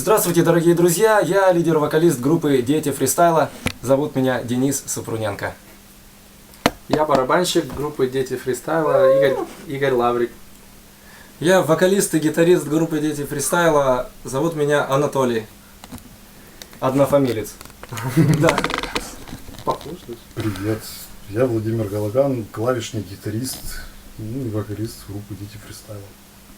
Здравствуйте, дорогие друзья! Я лидер-вокалист группы Дети фристайла. Зовут меня Денис Супруненко. Я барабанщик группы Дети фристайла Игорь, Игорь Лаврик. Я вокалист и гитарист группы Дети фристайла. Зовут меня Анатолий. Однофамилец. Да. Похож? Привет, я Владимир Галаган, клавишник, гитарист, ну и вокалист группы Дети фристайла.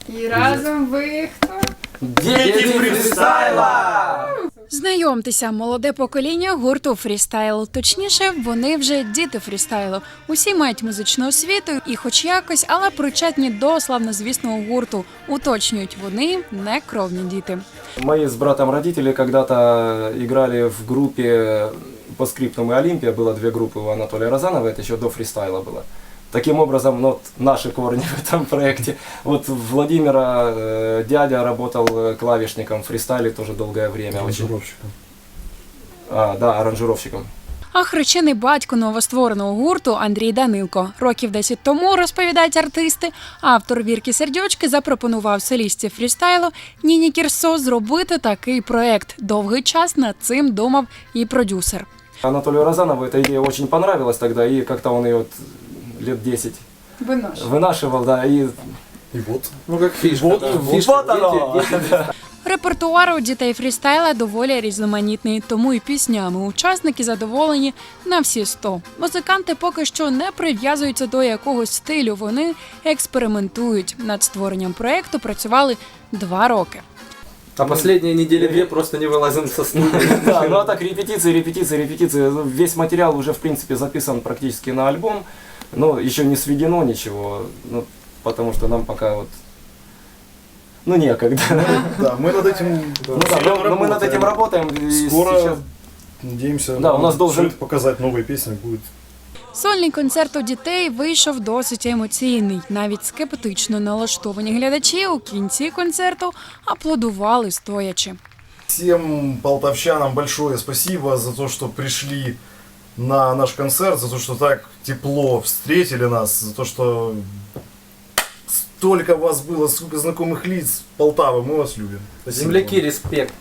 І разом ви хто? Дети фристайла! Знайомтеся, молоде покоління гурту фрістайл. Точніше, вони вже діти фрістайлу. Усі мають музичну освіту і, хоч якось, але причетні до славнозвісного гурту. Уточнюють, вони не кровні діти. Мои с братом родители когда-то играли в группе по скриптам и Олимпия. Было две группы у Анатолия Розанова, это еще до фристайла было. Таким образом, ну, вот наши корни в этом проекте. Вот Владимира э, дядя работал э, клавишником в фристайле тоже долгое время. Очень. Аранжировщиком. А, да, аранжировщиком. А хрещений батько новоствореного гурту Андрій Данилко. Років 10 тому, розповідають артисти, автор вірки сердючки запропонував солістці фрістайлу Ніні Кірсо зробити такий проект. Довгий час над цим думав і продюсер. Анатолию Розанову эта идея очень понравилась тогда, и как-то он ее вот лет 10 Винош. вынашивал, да, и И вот. Ну как фишка. Вот- да. вот оно. Дети- дети Репертуар у дітей фрістайла доволі різноманітний, тому і піснями учасники задоволені на всі сто. Музиканти поки що не прив'язуються до якогось стилю. Вони експериментують над створенням проекту. Працювали два роки. А последние недели две просто не вылазим со студии. Да, ну а так репетиции, репетиции, репетиции. Ну, Весь материал уже, в принципе, записан практически на альбом, но еще не сведено ничего, ну, потому что нам пока вот, ну, некогда. Да, мы над этим Ну да, но, но мы над этим работаем. и Скоро, сейчас- надеемся, Да, у нас должен- всё это показать новые песни будет. Сольний концерт у дітей вийшов досить емоційний. Навіть скептично налаштовані глядачі у кінці концерту аплодували стоячи. Всем полтавчанам большое спасибо за то, что пришли На наш концерт, за то, что так тепло встретили нас, за то, что столько вас было, сколько знакомых лиц Полтавы, мы вас любим. Спасибо Земляки, респект.